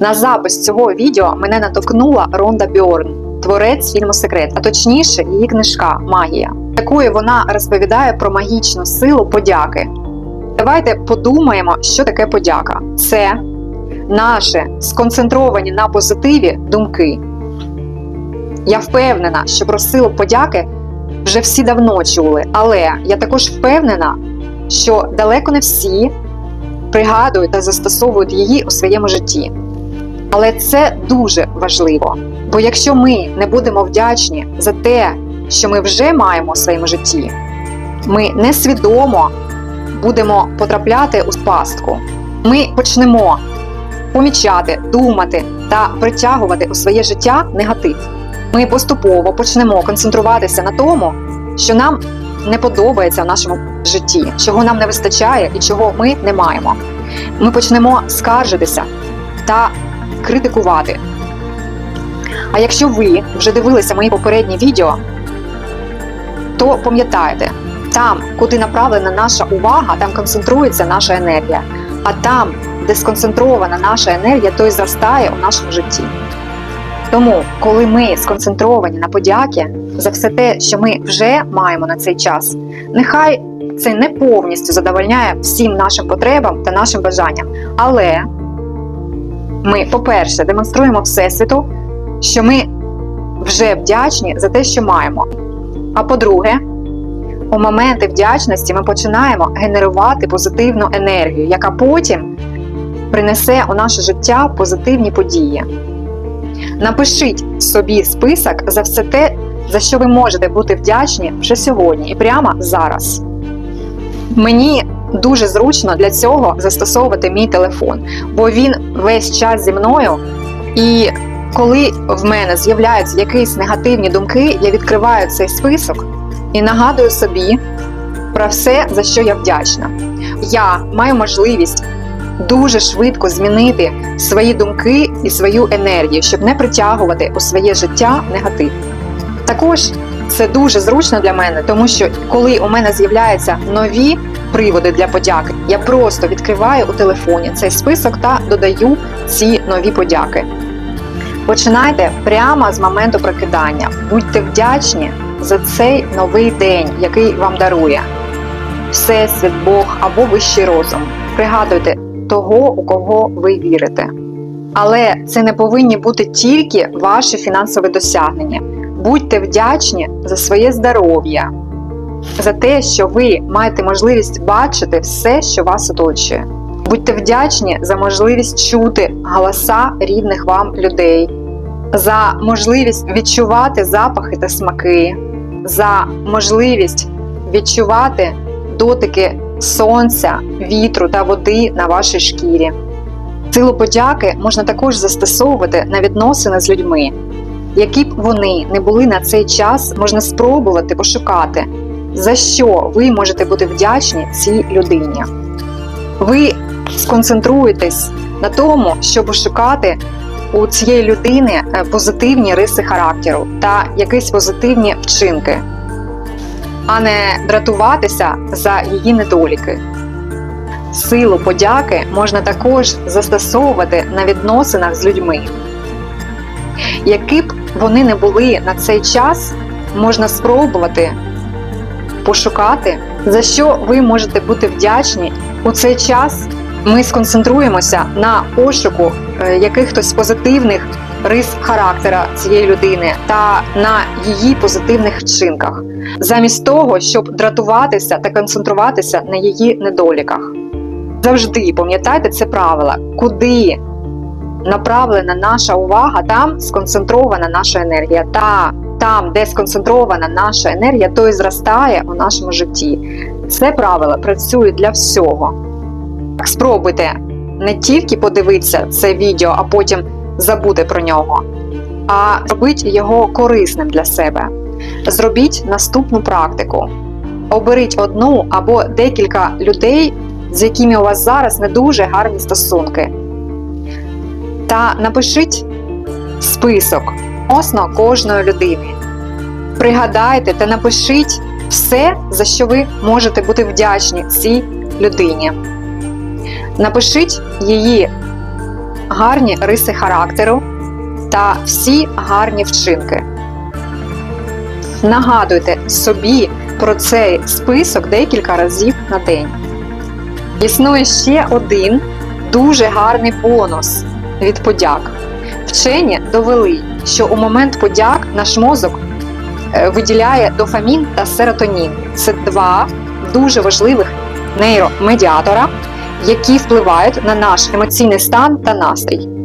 На запис цього відео мене натовкнула Ронда Бьорн, творець фільму Секрет, а точніше, її книжка Магія, якою вона розповідає про магічну силу подяки. Давайте подумаємо, що таке подяка. Це наші сконцентровані на позитиві думки. Я впевнена, що про силу подяки вже всі давно чули, але я також впевнена, що далеко не всі пригадують та застосовують її у своєму житті. Але це дуже важливо. Бо якщо ми не будемо вдячні за те, що ми вже маємо у своєму житті, ми несвідомо будемо потрапляти у пастку. Ми почнемо помічати, думати та притягувати у своє життя негатив. Ми поступово почнемо концентруватися на тому, що нам не подобається в нашому житті, чого нам не вистачає і чого ми не маємо. Ми почнемо скаржитися та критикувати. А якщо ви вже дивилися мої попередні відео, то пам'ятайте, там, куди направлена наша увага, там концентрується наша енергія. А там, де сконцентрована наша енергія, то й зростає у нашому житті. Тому, коли ми сконцентровані на подяки за все те, що ми вже маємо на цей час, нехай це не повністю задовольняє всім нашим потребам та нашим бажанням. Але ми, по-перше, демонструємо Всесвіту, що ми вже вдячні за те, що маємо. А по-друге, у моменти вдячності ми починаємо генерувати позитивну енергію, яка потім принесе у наше життя позитивні події. Напишіть собі список за все те, за що ви можете бути вдячні вже сьогодні і прямо зараз. Мені дуже зручно для цього застосовувати мій телефон, бо він весь час зі мною. І коли в мене з'являються якісь негативні думки, я відкриваю цей список і нагадую собі про все, за що я вдячна. Я маю можливість дуже швидко змінити свої думки і свою енергію, щоб не притягувати у своє життя негатив. Також це дуже зручно для мене, тому що коли у мене з'являються нові приводи для подяки, я просто відкриваю у телефоні цей список та додаю ці нові подяки. Починайте прямо з моменту прокидання. Будьте вдячні за цей новий день, який вам дарує Всесвіт, Бог або вищий розум. Пригадуйте того, у кого ви вірите. Але це не повинні бути тільки ваші фінансові досягнення. Будьте вдячні за своє здоров'я, за те, що ви маєте можливість бачити все, що вас оточує. Будьте вдячні за можливість чути голоса рідних вам людей, за можливість відчувати запахи та смаки, за можливість відчувати дотики сонця, вітру та води на вашій шкірі. Силу подяки можна також застосовувати на відносини з людьми. Які б вони не були на цей час, можна спробувати пошукати, за що ви можете бути вдячні цій людині. Ви сконцентруєтесь на тому, щоб шукати у цієї людини е, позитивні риси характеру та якісь позитивні вчинки, а не дратуватися за її недоліки. Силу подяки можна також застосовувати на відносинах з людьми. Які б вони не були на цей час, можна спробувати пошукати, за що ви можете бути вдячні у цей час. Ми сконцентруємося на пошуку е, якихось позитивних рис характера цієї людини та на її позитивних вчинках, замість того, щоб дратуватися та концентруватися на її недоліках. Завжди пам'ятайте це правило, куди направлена наша увага, там сконцентрована наша енергія. Та там, де сконцентрована наша енергія, то і зростає у нашому житті. Це правило працює для всього. Спробуйте не тільки подивитися це відео, а потім забути про нього, а зробіть його корисним для себе. Зробіть наступну практику. Оберіть одну або декілька людей, з якими у вас зараз не дуже гарні стосунки. Та напишіть список осно кожної людини. Пригадайте та напишіть все, за що ви можете бути вдячні цій людині. Напишіть її гарні риси характеру та всі гарні вчинки. Нагадуйте собі про цей список декілька разів на день. Існує ще один дуже гарний бонус від подяк. Вчені довели, що у момент подяк наш мозок е, виділяє дофамін та серотонін. Це два дуже важливих нейромедіатора, які впливають на наш емоційний стан та настрій.